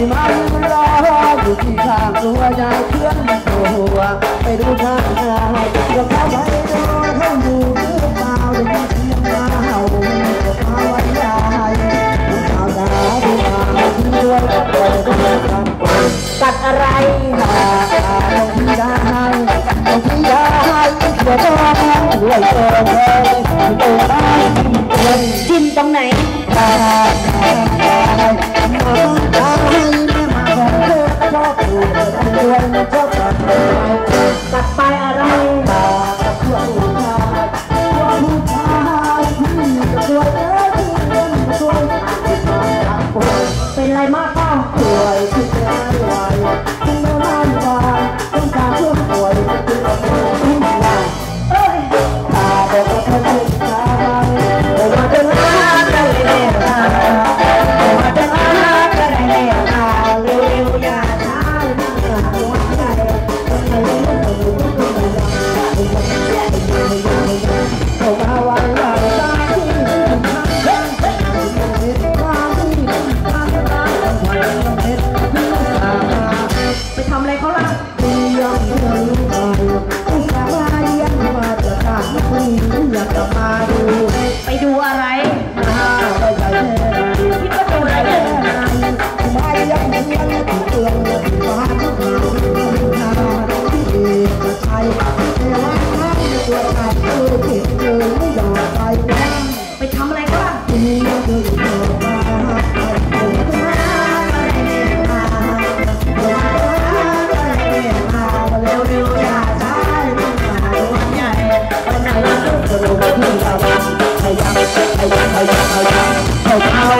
ที่มามันรออยู่ที่ข้างตัวยายเคลื่อนตัวไปดูทางเงาเดี๋ยวเขาไปนอนเขาอยู่หรือเปล่าเดี๋ยวเสียงเงามาไว้ยายข่าวดาวดูมาที่ด้วยกับไปดูทางตัดอะไรหนาลงที่ได้ลงที่ได้เดี๋ยวต้องด้วยเออเลยเออได้จิ้มตรงไหน ไรมากเปล่าป่ย mắt mình cũng gặp power.